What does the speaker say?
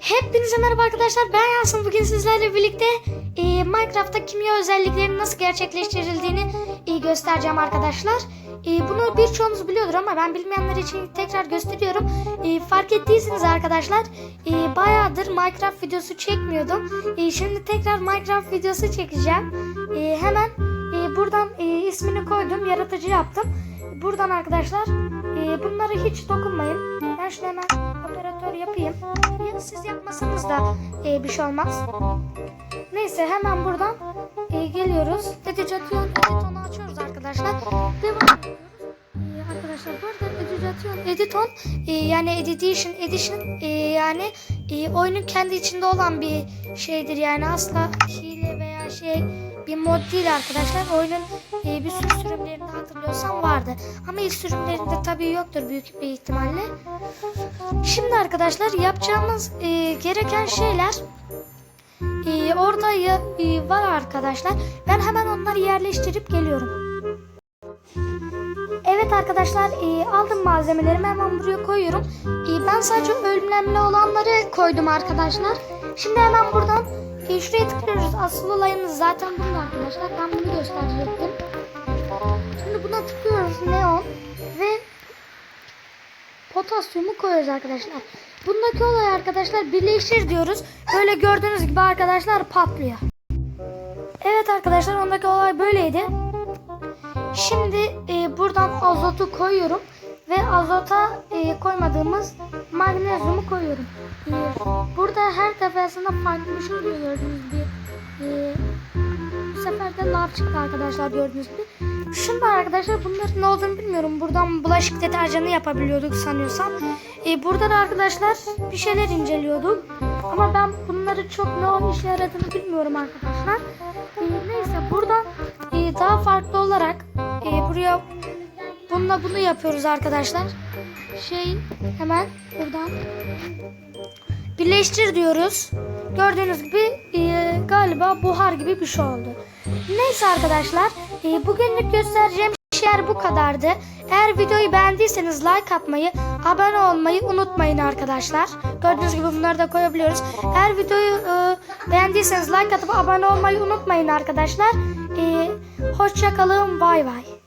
Hepinize merhaba arkadaşlar. Ben Yasin. Bugün sizlerle birlikte e, Minecraft'ta kimya özelliklerinin nasıl gerçekleştirildiğini e, göstereceğim arkadaşlar. E, bunu birçoğunuz biliyordur ama ben bilmeyenler için tekrar gösteriyorum. E, fark ettiyseniz arkadaşlar e, bayağıdır Minecraft videosu çekmiyordum. E, şimdi tekrar Minecraft videosu çekeceğim. E, hemen e, buradan e, ismini koydum. Yaratıcı yaptım. Buradan arkadaşlar e, bunlara hiç dokunmayın. Ben şunu hemen operatör yapayım. Ya siz yapmasanız da e, bir şey olmaz. Neyse hemen buradan e, geliyoruz. Editation Editon'u açıyoruz arkadaşlar. Ve e, arkadaşlar bu arada Editation Editon e, yani Edition Edition e, yani e, oyunun kendi içinde olan bir şeydir yani asla veya şey bir mod değil arkadaşlar. Oyunun e, bir sürü sürümlerinde hatırlıyorsam vardı. Ama ilk sürümlerinde tabii yoktur büyük bir ihtimalle. Şimdi arkadaşlar yapacağımız e, gereken şeyler e, orada ya- e, var arkadaşlar. Ben hemen onları yerleştirip geliyorum. Evet arkadaşlar e, aldım malzemelerimi hemen buraya koyuyorum. E, ben sadece önemli olanları koydum arkadaşlar. Şimdi hemen buradan e, şuraya tıklıyoruz. Asıl olayımız zaten burada arkadaşlar. Ben bunu gösterecektim. Şimdi buna tıklıyoruz neon ve potasyumu koyuyoruz arkadaşlar. Bundaki olay arkadaşlar birleştir diyoruz. Böyle gördüğünüz gibi arkadaşlar patlıyor. Evet arkadaşlar ondaki olay böyleydi. Şimdi e, buradan azotu koyuyorum ve azota e, koymadığımız magnezyumu koyuyorum. E, burada her defasında farklı bir şey oluyor gördüğünüz gibi. E, bu sefer de lav çıktı arkadaşlar gördüğünüz gibi. Şimdi arkadaşlar bunların ne olduğunu bilmiyorum. Buradan bulaşık deterjanı yapabiliyorduk sanıyorsam. E, burada da arkadaşlar bir şeyler inceliyorduk. Ama ben bunları çok ne o işe yaradığını bilmiyorum arkadaşlar. E, neyse buradan e, daha farklı olarak e, buraya bununla bunu yapıyoruz arkadaşlar. Şey hemen buradan birleştir diyoruz. Gördüğünüz gibi e, galiba buhar gibi bir şey oldu. Neyse arkadaşlar e, bugünlük göstereceğim şeyler bu kadardı. Eğer videoyu beğendiyseniz like atmayı, abone olmayı unutmayın arkadaşlar. Gördüğünüz gibi bunları da koyabiliyoruz. Eğer videoyu e, beğendiyseniz like atıp abone olmayı unutmayın arkadaşlar. E, hoşça kalın. Bay bay.